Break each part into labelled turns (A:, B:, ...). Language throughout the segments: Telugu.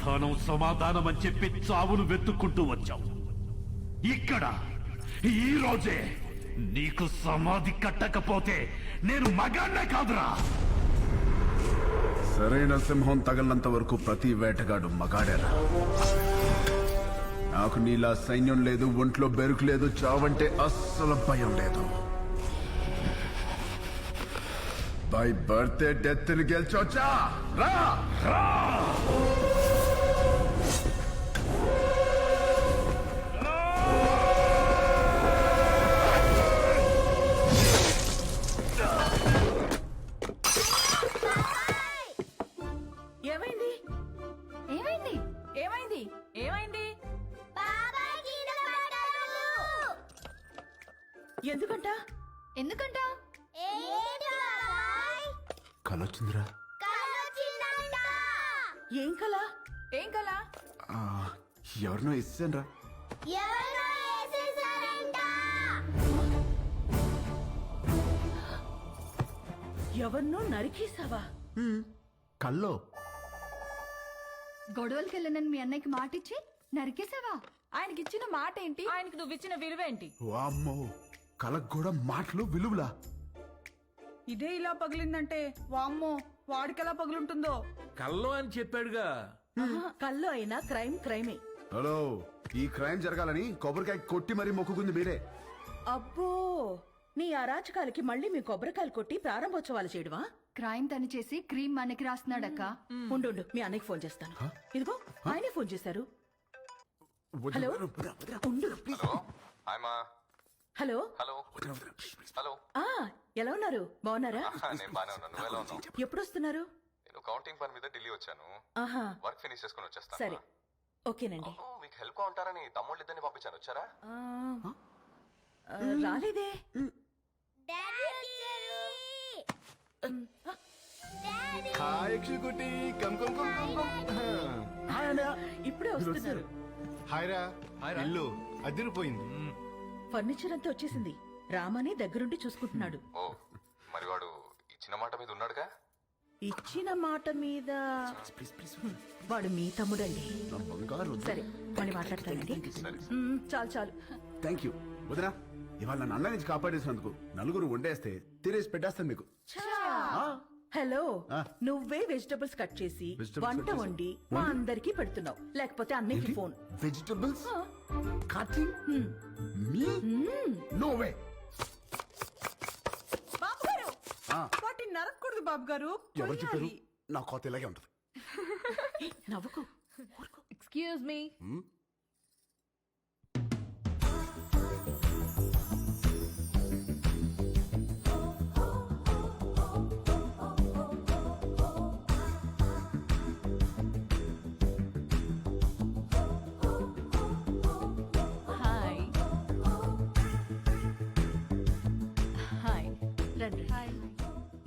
A: సమాధానం సమాధానం అని చెప్పి చావును వెతుక్కుంటూ వచ్చావు. ఇక్కడ ఈ రోజే నీకు సమాధి కట్టకపోతే నేను మగాన్నే కాదురా.
B: సరైన సింహం తగలనంత వరకు ప్రతి వేటగాడు మగాడేరా. నాకు నీలా సైన్యం లేదు ఒంట్లో బెరుకు లేదు చావంటే అస్సలు భయం లేదు. బై బర్త్డే డెత్ గెలిచొచ్చా? రా!
C: రా!
D: ఏమైంది?
E: ఏమైంది?
C: ఎందుకంట?
D: ఎందుకంట?
B: కలొచ్చిందిరా.
C: ఏం కల?
E: ఏం కలా?
B: ఎవరినో ఇస్తానరా
C: ఎవరినో నరికేసావా
B: కల్లో.
D: గొడవలకి వెళ్ళనని మీ అన్నయ్యకి మాటిచ్చి నరికేసావా?
E: ఆయనకి ఇచ్చిన మాట ఏంటి ఆయనకి నువ్వు ఇచ్చిన విలువేంటి?
B: వామ్మో కలకు కూడా మాటలు విలువలా?
E: ఇదే ఇలా పగిలిందంటే వామ్మో వాడికెలా పగులుంటుందో?
F: కల్లో అని చెప్పాడుగా.
C: కల్లో అయినా క్రైమ్ క్రైమే.
B: హలో ఈ క్రైమ్ జరగాలని కొబ్బరికాయ కొట్టి మరీ మొక్కుకుంది మీరే.
C: అబ్బో నీ అరాచకాలకి మళ్ళీ మీ కొబ్బరికాయలు కొట్టి ప్రారంభోత్సవాలు చేయడమా?
D: క్రైమ్ తను చేసి క్రీమ్ మనకి రాస్తున్నాడక్క.
C: ఉండు ఉండు, మీ అన్నయ్యకి ఫోన్ చేస్తాను. ఇదిగో ఆయనే ఫోన్ చేశారు. హలో? ఉండు హలో
G: హలో? హలో.
C: ఆ ఎలా ఉన్నారు? బాగున్నారా?
G: నేను బానే ఉన్నాను. నువ్వు ఎలా ఉన్నావు?
C: ఎప్పుడు వస్తున్నారు
G: నేను కౌంటింగ్ పని మీద ఢిల్లీ వచ్చాను.
C: ఆహా.
G: వర్క్ ఫినిష్ చేసుకుని వచ్చేస్తాను.
C: సరే. ఓకేనండి.
G: మీకు హెల్ప్గా ఉంటారని తమ్ముళ్ళు ఇద్దరిని పంపించాను. వచ్చారా?
C: ఆ, ఆ, రాలేదే.
H: Hi యక్షికుటి come come come come come. Hi అన్నయ్య
C: ఇప్పుడే వస్తున్నారు.
H: హాయ్ రా ఇల్లు అదిరిపోయింది
C: ఫర్నిచర్ అంతా వచ్చేసింది. రామని దగ్గరుండి చూసుకుంటున్నాడు.
G: ఓ మరి వాడు ఇచ్చిన మాట మీద ఉన్నాడుగా?
C: ఇచ్చిన మాట మీద? వాడు మీ తమ్ముడండి.
B: బంగారు
C: సరే మళ్ళీ మాట్లాడతానండి. మ్మ్, చాలు చాలు.
B: థ్యాంక్ యూ వదినా. ఇవాళ నన్ను అన్న నుంచి కాపాడేసినందుకు నలుగురు వండేస్తే తినేసి పెట్టేస్తాను మీకు. ఆ,
C: హలో
B: ఆ.
C: నువ్వే వెజిటబుల్స్ కట్ చేసి
B: Vegetables
C: వంట
B: చేసి?
C: వండి మా అందరికి పెడుతున్నావు. లేకపోతే అన్నయ్యకి phone.
B: Vegetables? Cutting? Me? No way.
E: బాబు గారు
B: ఆ.
E: వాటిని నరకూడదు బాబు గారు
B: ఎవరు చెప్పారు. నా కోత ఇలాగే ఉంటది.
C: నవ్వుకు.
E: Excuse me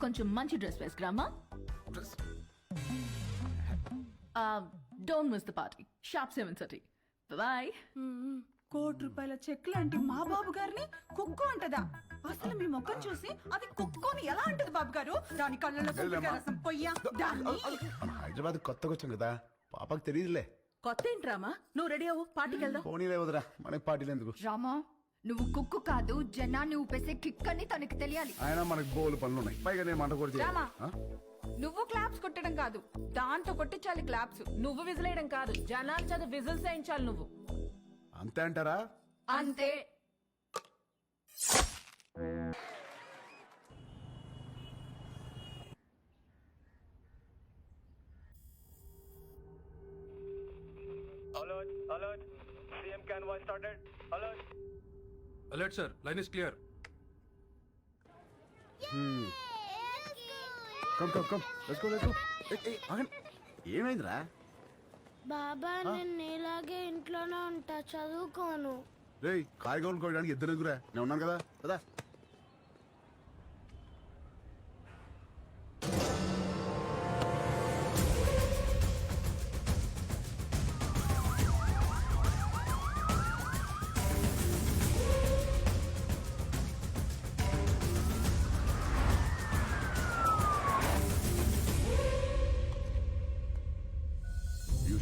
E: కొంచెం మంచి dress వేసుకురామా don't miss the party shop seven thirty boy
I: కోటి రూపాయల చెక్ లాంటి మా బాబు గారిని కుక్కు అంటదా? అసలు మీ ముఖం చూసి అది కుక్కుని ఎలా అంటది బాబు గారు? దాని కళ్ళలో కుక్కగా రసం పొయ్యా? దాన్ని.
B: మన హైదరాబాద్ కొత్తగా వచ్చాం కదా. పాపకు తెలియదులే.
C: కొత్త ఏంట్రామా నువ్వు రెడీ అవ్వు పార్టీకి వెళ్దాం.
B: పోనీలే వదరా మనకి పార్టీలు ఎందుకు?
D: రామా నువ్వు కుక్కు కాదు జనాన్ని ఊపేసే కిక్ అని తనకి తెలియాలి.
B: ఆయన మనకి బోలు పనులు ఉన్నాయి పైగా నేను మంట కూడా
I: రామా. నువ్వు క్లాప్స్ కొట్టడం కాదు దాంతో కొట్టించాలి క్లాప్స్.
J: నువ్వు విజిలేయడం కాదు జనాల చేత విజిల్స్ వేయించాలి నువ్వు.
B: అంతే అంటారా?
D: అంతే.
F: Alert sir line is clear
B: come come come let's go let's go ఏమైందిరా?
K: బాబా నేను నీలాగే ఇంట్లోనే ఉంటా. చదువుకోను.
B: రేయ్ కాయగూరలు కోయడానికి ఇద్దరు ఎదురా నేను ఉన్నాను కదా. కదా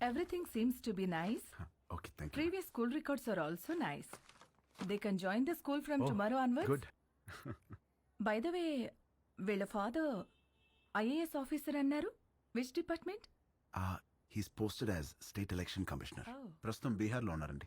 J: everything seems to be nice
B: okay thank you
J: previous school records are also nice they can join the school from tomorrow onwards
B: good
J: by the way వీళ్ళ ఫాదర్ ఐఏఎస్ ఆఫీసర్ అన్నారు? Which department
B: he's posted as state election commissioner
J: Oh.
B: ప్రస్తుతం బీహార్లో ఉన్నారండి.